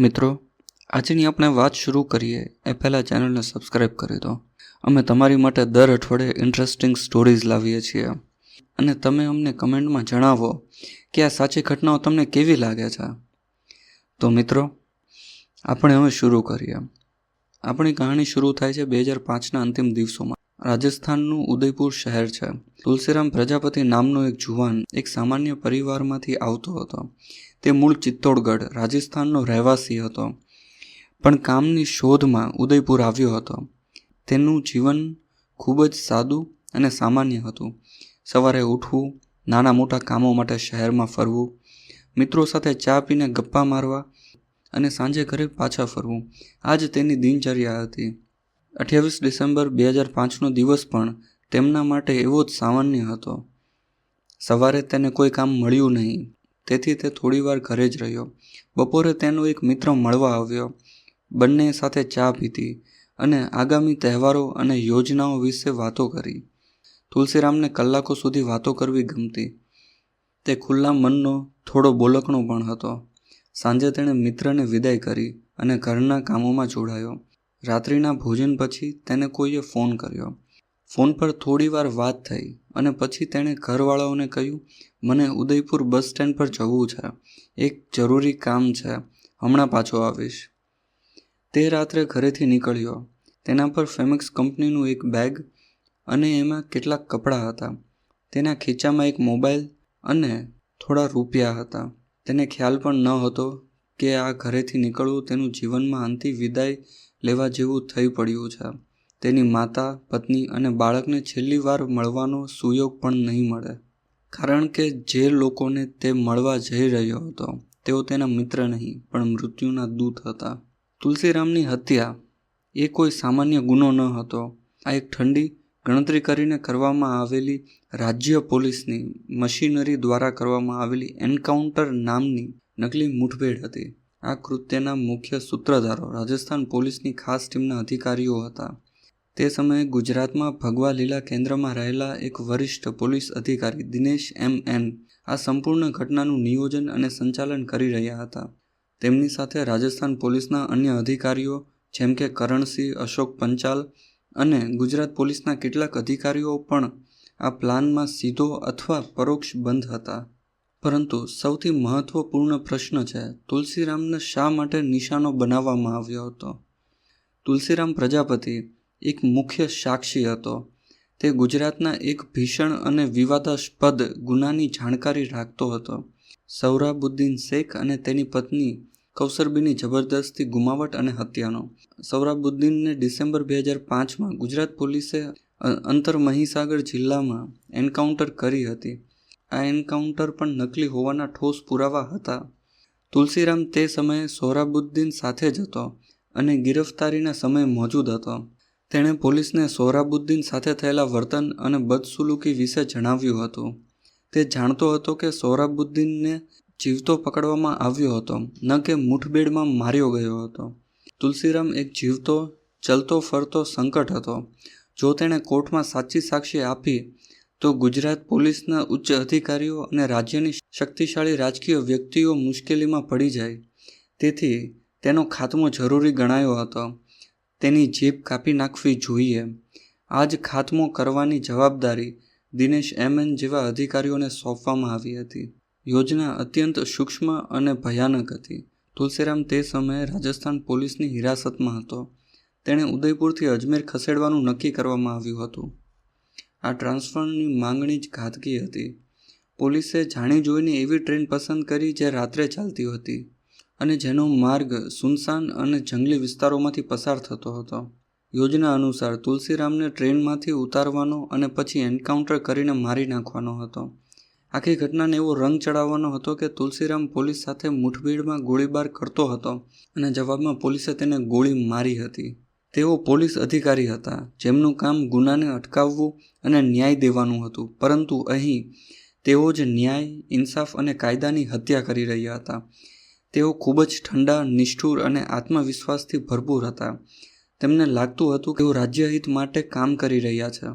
મિત્રો, આજની આપણે વાત શરૂ કરીએ એ પહેલાં ચેનલને સબસ્ક્રાઈબ કરી દો. અમે તમારી માટે દર અઠવાડિયે ઇન્ટરેસ્ટિંગ સ્ટોરીઝ લાવીએ છીએ. અને તમે અમને કમેન્ટમાં જણાવો કે આ સાચી ઘટનાઓ તમને કેવી લાગે છે. તો મિત્રો, આપણે હવે શરૂ કરીએ. આપણી કહાણી શરૂ થાય છે બે હજાર પાંચના અંતિમ દિવસોમાં. રાજસ્થાનનું ઉદયપુર શહેર છે. તુલસીરામ પ્રજાપતિ નામનો એક જુવાન એક સામાન્ય પરિવારમાંથી આવતો હતો. તે મૂળ ચિત્તોડગઢ, રાજસ્થાનનો રહેવાસી હતો. પણ કામની શોધમાં ઉદયપુર આવ્યો હતો. તેનું જીવન ખૂબ જ સાદું અને સામાન્ય હતું. સવારે ઉઠવું, નાના મોટા કામો માટે શહેરમાં ફરવું, મિત્રો સાથે ચા પીને ગપ્પા મારવા અને સાંજે ઘરે પાછા ફરવું. આ જ તેની દિનચર્યા હતી. અઠ્યાવીસ ડિસેમ્બર બે હજાર પાંચનો દિવસ પણ તેમના માટે એવો જ સામાન્ય હતો. સવારે તેને કોઈ કામ મળ્યું નહીં. તેથી તે થોડીવાર ઘરે જ રહ્યો. બપોરે તેનો એક મિત્ર મળવા આવ્યો. બંને સાથે ચા પીધી અને આગામી તહેવારો અને યોજનાઓ વિશે વાતો કરી. તુલસીરામને કલાકો સુધી વાતો કરવી ગમતી. તે ખુલ્લા મનનો, થોડો બોલકણો પણ હતો. સાંજે તેણે મિત્રને વિદાય કરી અને ઘરના કામોમાં જોડાયો. રાત્રિના ભોજન પછી તેને કોઈએ ફોન કર્યો. ફોન પર થોડીવાર વાત થઈ અને પછી તેણે ઘરવાળાઓને કહ્યું, મને ઉદયપુર બસ સ્ટેન્ડ પર જવું છે. એક જરૂરી કામ છે. હમણાં પાછો આવીશ. તે રાત્રે ઘરેથી નીકળ્યો. તેના પર ફેમેક્સ કંપનીનું એક બેગ અને એમાં કેટલાક કપડાં હતા. તેના ખીચામાં એક મોબાઈલ અને થોડા રૂપિયા હતા. તેને ખ્યાલ પણ ન હતો કે આ ઘરેથી નીકળવું તેનું જીવનમાં અંતિમ વિદાય લેવા જેવું થઈ પડ્યું છે. તેની માતા, પત્ની અને બાળકને છેલ્લી વાર મળવાનો સુયોગ પણ નહીં મળે. કારણ કે જે લોકોને તે મળવા જઈ રહ્યો હતો, તેઓ તેના મિત્ર નહીં, પણ મૃત્યુના દૂત હતા. તુલસીરામની હત્યા એ કોઈ સામાન્ય ગુનો ન હતો. આ એક ઠંડી ગણતરી કરીને કરવામાં આવેલી રાજ્ય પોલીસની મશીનરી દ્વારા કરવામાં આવેલી એન્કાઉન્ટર નામની નકલી મુઠભેડ હતી. આ કૃત્યના મુખ્ય સૂત્રધારો રાજસ્થાન પોલીસની ખાસ ટીમના અધિકારીઓ હતા. તે સમયે ગુજરાતમાં ભગવા લીલા કેન્દ્રમાં રહેલા એક વરિષ્ઠ પોલીસ અધિકારી દિનેશ એમ એન આ સંપૂર્ણ ઘટનાનું નિયોજન અને સંચાલન કરી રહ્યા હતા. તેમની સાથે રાજસ્થાન પોલીસના અન્ય અધિકારીઓ જેમ કે કરણસિંહ, અશોક પંચાલ અને ગુજરાત પોલીસના કેટલાક અધિકારીઓ પણ આ પ્લાનમાં સીધો અથવા પરોક્ષ બંધ હતા. પરંતુ સૌથી મહત્વપૂર્ણ પ્રશ્ન છે, તુલસીરામને શા માટે નિશાનો બનાવવામાં આવ્યો હતો? તુલસીરામ પ્રજાપતિ એક મુખ્ય સાક્ષી હતો. તે ગુજરાતના એક ભીષણ અને વિવાદાસ્પદ ગુનાની જાણકારી રાખતો હતો. સૌરાબુદ્દીન શેખ અને તેની પત્ની કૌસરબીની જબરદસ્તી ગુમાવટ અને હત્યાનો. સૌરાબુદ્દીનને ડિસેમ્બર બે હજાર પાંચમાં ગુજરાત પોલીસે અંતર મહીસાગર જિલ્લામાં એન્કાઉન્ટર કરી હતી. આ એન્કાઉન્ટર પણ નકલી હોવાના ઠોસ પુરાવા હતા. તુલસીરામ તે સમયે સોહરાબુદ્દીન સાથે જ હતો અને ગિરફતારીના સમયે મોજૂદ હતો. તેણે પોલીસને સોહરાબુદ્દીન સાથે થયેલા વર્તન અને બદસુલુકી વિશે જણાવ્યું હતું. તે જાણતો હતો કે સોહરાબુદ્દીનને જીવતો પકડવામાં આવ્યો હતો, ન કે મુઠભેડમાં માર્યો ગયો હતો. તુલસીરામ એક જીવતો ચલતો ફરતો સંકટ હતો. જો તેણે કોર્ટમાં સાચી સાક્ષી આપી તો ગુજરાત પોલીસના ઉચ્ચ અધિકારીઓ અને રાજ્યની શક્તિશાળી રાજકીય વ્યક્તિઓ મુશ્કેલીમાં પડી જાય. તેથી તેનો ખાત્મો જરૂરી ગણાયો હતો. તેની જીભ કાપી નાખવી જોઈએ. આ જ ખાત્મો કરવાની જવાબદારી દિનેશ એમએન જેવા અધિકારીઓને સોંપવામાં આવી હતી. યોજના અત્યંત સૂક્ષ્મ અને ભયાનક હતી. તુલસીરામ તે સમયે રાજસ્થાન પોલીસની હિરાસતમાં હતો. તેણે ઉદયપુરથી અજમેર ખસેડવાનું નક્કી કરવામાં આવ્યું હતું. આ ટ્રાન્સફરની માંગણી જ ઘાતકી હતી. પોલીસે જાણી જોઈને એવી ટ્રેન પસંદ કરી જે રાત્રે ચાલતી હતી અને જેનો માર્ગ સુનસાન અને જંગલી વિસ્તારોમાંથી પસાર થતો હતો. યોજના અનુસાર તુલસીરામને ટ્રેનમાંથી ઉતારવાનો અને પછી એન્કાઉન્ટર કરીને મારી નાખવાનો હતો. આખી ઘટનાને એવો રંગ ચડાવવાનો હતો કે તુલસીરામ પોલીસ સાથે મુઠભેડમાં ગોળીબાર કરતો હતો અને જવાબમાં પોલીસે તેને ગોળી મારી હતી. તેઓ પોલીસ અધિકારી હતા, જેમનું કામ ગુનાને અટકાવવું અને ન્યાય દેવાનું હતું. પરંતુ અહીં તેઓ જ ન્યાય, ઇન્સાફ અને કાયદાની હત્યા કરી રહ્યા હતા. તેઓ ખૂબ જ ઠંડા, નિષ્ઠુર અને આત્મવિશ્વાસથી ભરપૂર હતા. તેમને લાગતું હતું કે તેઓ રાજ્યહિત માટે કામ કરી રહ્યા છે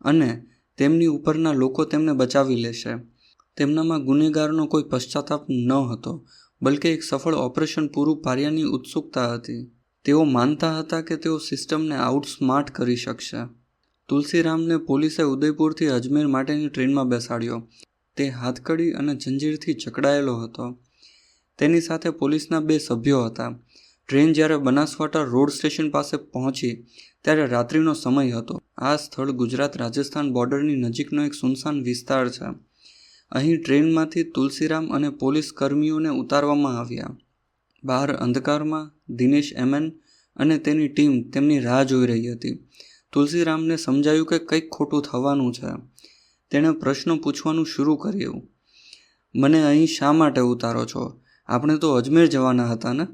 અને તેમની ઉપરના લોકો તેમને બચાવી લેશે. તેમનામાં ગુનેગારનો કોઈ પશ્ચાતાપ ન હતો, બલકે એક સફળ ઓપરેશન પૂરું પાડ્યાની ઉત્સુકતા હતી. તેઓ માનતા હતા કે તેઓ સિસ્ટમને આઉટસ્માર્ટ કરી શકશે. તુલસીરામને પોલીસે ઉદયપુરથી અજમેર માટેની ટ્રેનમાં બેસાડ્યો. તે હાથકડી અને જંજીરથી જકડાયેલો હતો. તેની સાથે પોલીસના બે સભ્યો હતા. ટ્રેન જ્યારે બનાસકાંઠા રોડ સ્ટેશન પાસે પહોંચી, ત્યારે રાત્રિનો સમય હતો. આ સ્થળ ગુજરાત રાજસ્થાન બોર્ડરની નજીકનો એક સુનસાન વિસ્તાર છે. અહીં ટ્રેનમાંથી તુલસીરામ અને પોલીસ કર્મીઓને ઉતારવામાં આવ્યા. બહાર અંધકારમાં દિનેશ એમએન અને તેની ટીમ તેમની રાહ જોઈ રહી હતી. તુલસીરામને સમજાયું કે કંઈક ખોટું થવાનું છે. તેણે પ્રશ્નો પૂછવાનું શરૂ કર્યું. મને અહીં શા માટે ઉતારો છો? આપણે તો અજમેર જવાના હતા ને?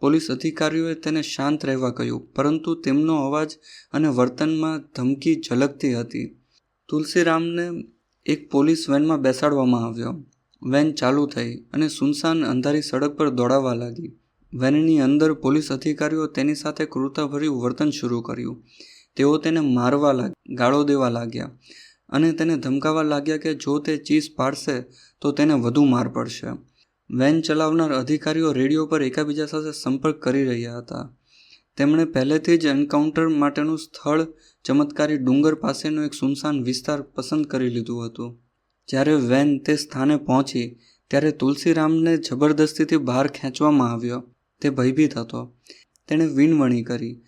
પોલીસ અધિકારીઓએ તેને શાંત રહેવા કહ્યું, પરંતુ તેમનો અવાજ અને વર્તનમાં ધમકી ઝલકતી હતી. તુલસીરામને એક પોલીસ વેનમાં બેસાડવામાં આવ્યો. વેન ચાલુ થઈ અને સુનસાન અંધારી સડક પર દોડાવવા લાગી. વેનની અંદર પોલીસ અધિકારીઓ તેની સાથે ક્રૂરતાભર્યું વર્તન શરૂ કર્યું. તેઓ તેને મારવા લાગ્યા, ગાળો દેવા લાગ્યા અને તેને ધમકાવવા લાગ્યા કે જો તે ચીઝ પાડશે તો તેને વધુ માર પડશે. વેન ચલાવનાર અધિકારીઓ રેડિયો પર એકબીજા સાથે સંપર્ક કરી રહ્યા હતા. તેમણે પહેલેથી જ એન્કાઉન્ટર માટેનું સ્થળ ચમત્કારી ડુંગર પાસેનો એક સુનસાન વિસ્તાર પસંદ કરી લીધું હતું. જ્યારે વેન તે સ્થાને પહોંચી, ત્યારે તુલસીરામને જબરદસ્તીથી બહાર ખેંચવામાં આવ્યો. તે ભયભીત હતો. તેણે વીણવણી કરી.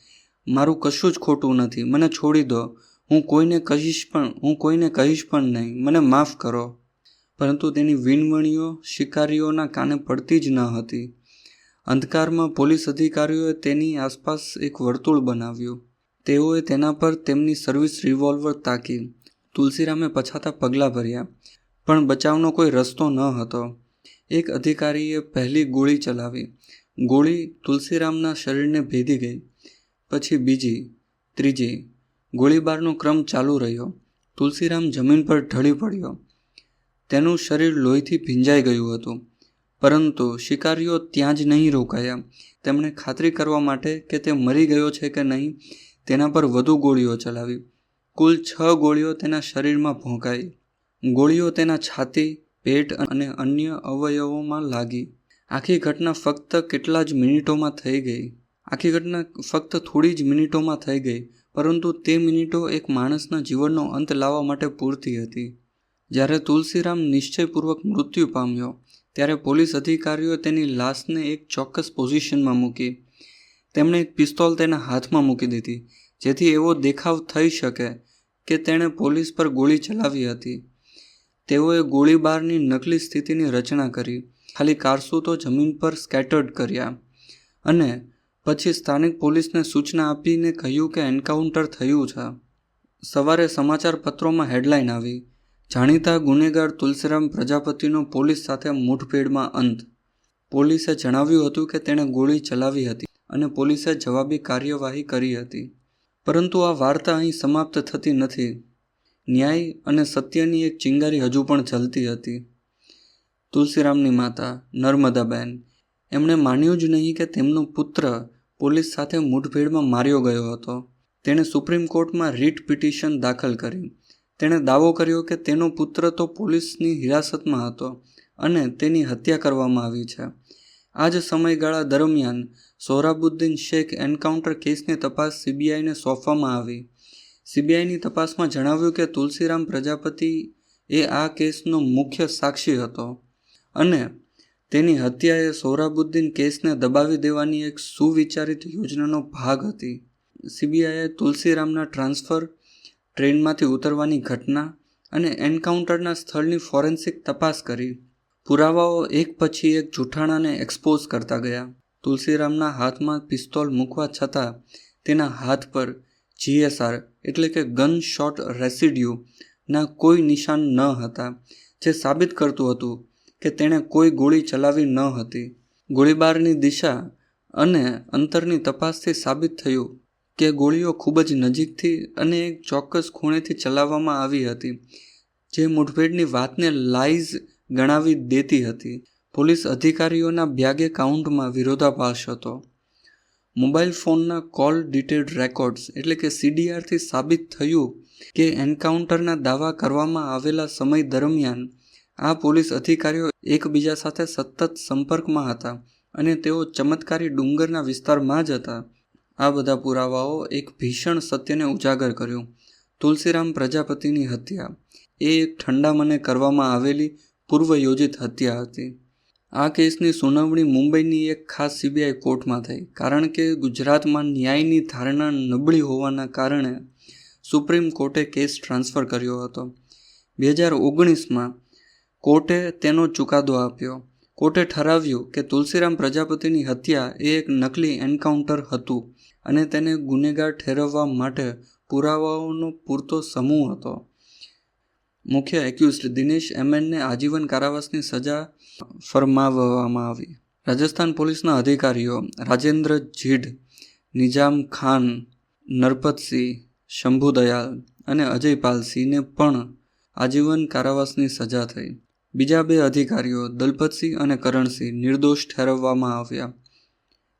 મારું કશું જ ખોટું નથી. મને છોડી દો. હું કોઈને કહીશ પણ, હું કોઈને કહીશ પણ નહીં. મને માફ કરો. પરંતુ તેની વીણવણીઓ શિકારીઓના કાને પડતી જ ન હતી. અંધકારમાં પોલીસ અધિકારીઓએ તેની આસપાસ એક વર્તુળ બનાવ્યું. તેઓએ તેના પર તેમની સર્વિસ રિવોલ્વર તાકી. તુલસીરામે પછાતા પગલાં ભર્યા, પણ બચાવનો કોઈ રસ્તો ન હતો. એક અધિકારીએ પહેલી ગોળી ચલાવી. ગોળી તુલસીરામના શરીરને ભેદી ગઈ. પછી બીજી, ત્રીજી. ગોળીબારનો ક્રમ ચાલુ રહ્યો. તુલસીરામ જમીન પર ઢળી પડ્યો. તેનું શરીર લોહીથી ભીંજાઈ ગયું હતું. પરંતુ શિકારીઓ ત્યાં જ નહીં રોકાયા. તેમણે ખાતરી કરવા માટે કે તે મરી ગયો છે કે નહીં, તેના પર વધુ ગોળીઓ ચલાવી. કુલ છ ગોળીઓ તેના શરીરમાં ભોંકાઈ. ગોળીઓ તેના છાતી, પેટ અને અન્ય અવયવોમાં લાગી. આખી ઘટના ફક્ત કેટલા જ મિનિટોમાં થઈ ગઈ. આખી ઘટના ફક્ત થોડી જ મિનિટોમાં થઈ ગઈ, પરંતુ તે મિનિટો એક માણસના જીવનનો અંત લાવવા માટે પૂરતી હતી. જ્યારે તુલસીરામ નિશ્ચયપૂર્વક મૃત્યુ પામ્યો, ત્યારે પોલીસ અધિકારીઓ તેની લાશને એક ચોક્કસ પોઝિશનમાં મૂકી. તેમણે એક પિસ્તોલ તેના હાથમાં મૂકી દીધી. જેથી એવો દેખાવ થઈ શકે કે તેણે પોલીસ પર ગોળી ચલાવી હતી. તેઓએ ગોળીબારની નકલી સ્થિતિની રચના કરી. ખાલી કારસૂતો જમીન પર સ્કેટર્ડ કર્યા. અને પછી સ્થાનિક પોલીસને સૂચના આપીને કહ્યું કે એન્કાઉન્ટર થયું છે. સવારે સમાચારપત્રોમાં હેડલાઇન આવી. જાણીતા ગુનેગાર તુલસીરામ પ્રજાપતિનો પોલીસ સાથે મુઠભેડમાં અંત. પોલીસે જણાવ્યું હતું કે તેણે ગોળી ચલાવી હતી અને પોલીસે જવાબી કાર્યવાહી કરી હતી. પરંતુ આ વાર્તા અહીં સમાપ્ત થતી નથી. ન્યાય અને સત્યની એક ચિંગારી હજુ પણ ચલતી હતી. તુલસીરામની માતા, નર્મદાબેન, એમણે માન્યું જ નહીં કે તેમનો પુત્ર પોલીસ સાથે મુઠભેડમાં માર્યો ગયો હતો. તેણે સુપ્રીમ કોર્ટમાં રીટ પિટિશન દાખલ કરી. તેણે દાવો કર્યો કે તેનો પુત્ર તો પોલીસની હિરાસતમાં હતો અને તેની હત્યા કરવામાં આવી છે. આ જ સમયગાળા દરમિયાન સોહરાબુદ્દીન શેખ એન્કાઉન્ટર કેસની તપાસ સીબીઆઈને સોંપવામાં આવી. સીબીઆઈની તપાસમાં જણાવ્યું કે તુલસીરામ પ્રજાપતિ એ આ કેસનો મુખ્ય સાક્ષી હતો અને તેની હત્યા એ સોહરાબુદ્દીન કેસને દબાવી દેવાની એક સુવિચારિત યોજનાનો ભાગ હતી. સીબીઆઈએ તુલસીરામના ટ્રાન્સફર, ટ્રેનમાંથી ઉતરવાની ઘટના અને એન્કાઉન્ટરના સ્થળની ફોરેન્સિક તપાસ કરી. પુરાવાઓ એક પછી એક જૂઠાણાને એક્સપોઝ કરતા ગયા. તુલસીરામના હાથમાં પિસ્તોલ મૂકવા છતાં તેના હાથ પર જીએસઆર એટલે કે ગન શોટ રેસિડ્યુના કોઈ નિશાન ન હતા, જે સાબિત કરતું હતું કે તેણે કોઈ ગોળી ચલાવી ન હતી. ગોળીબારની દિશા અને અંતરની તપાસથી સાબિત થયું કે ગોળીઓ ખૂબ જ નજીકથી અને એક ચોક્કસ ખૂણેથી ચલાવવામાં આવી હતી, જે મુઠભેડની વાતને લાઈઝ ગણાવી દેતી હતી. પોલીસ અધિકારીઓના બ્યાગે કાઉન્ટમાં વિરોધાભાસ હતો. મોબાઈલ ફોનના કોલ ડિટેલ્ડ રેકોર્ડ્સ એટલે કે સીડીઆરથી સાબિત થયું કે એન્કાઉન્ટરના દાવા કરવામાં આવેલા સમય દરમિયાન આ પોલીસ અધિકારીઓ એકબીજા સાથે સતત સંપર્કમાં હતા અને તેઓ ચમત્કારી ડુંગરના વિસ્તારમાં જ હતા. આ બધા પુરાવાઓ એક ભીષણ સત્યને ઉજાગર કર્યું. તુલસીરામ પ્રજાપતિની હત્યા. એ એક ઠંડા મને કરવામાં આવેલી પૂર્વ યોજિત હત્યા હતી. આ કેસની સુનાવણી મુંબઈની એક ખાસ સીબીઆઈ કોર્ટમાં થઈ, કારણ કે ગુજરાતમાં ન્યાયની ધારણા નબળી હોવાના કારણે સુપ્રીમ કોર્ટે કેસ ટ્રાન્સફર કર્યો હતો. બે હજાર ઓગણીસમાં કોર્ટે તેનો ચુકાદો આપ્યો. કોર્ટે ઠરાવ્યું કે તુલસીરામ પ્રજાપતિની હત્યા એ એક નકલી એન્કાઉન્ટર હતું અને તેને ગુનેગાર ઠેરવવા માટે પુરાવાઓનો પૂરતો સમૂહ હતો. મુખ્ય એક્યુઝડ દિનેશ એમએનને આજીવન કારાવાસની સજા ફરમાવવામાં આવી. રાજસ્થાન પોલીસના અધિકારીઓ રાજેન્દ્ર જીડ નિજામ ખાન નરપતસિંહ શંભુદયાલ અને અજયપાલસિંહને પણ આજીવન કારાવાસની સજા થઈ. બીજા બે અધિકારીઓ દલપતસિંહ અને કરણસિંહ નિર્દોષ ઠેરવવામાં આવ્યા.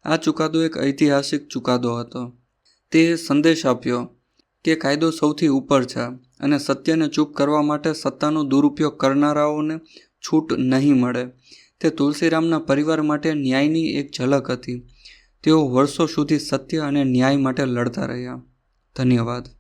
આ ચુકાદો એક ઐતિહાસિક ચુકાદો હતો. તે સંદેશ આપ્યો કે કાયદો સૌથી ઉપર છે. અને સત્યને ચૂપ કરવા માટે સત્તાનો દુરુપયોગ કરનારાઓને છૂટ નહીં મળે. તે તુલસીરામના પરિવાર માટે ન્યાયની એક ઝલક હતી. તેઓ વર્ષો સુધી સત્ય અને ન્યાય માટે લડતા રહ્યા. ધન્યવાદ.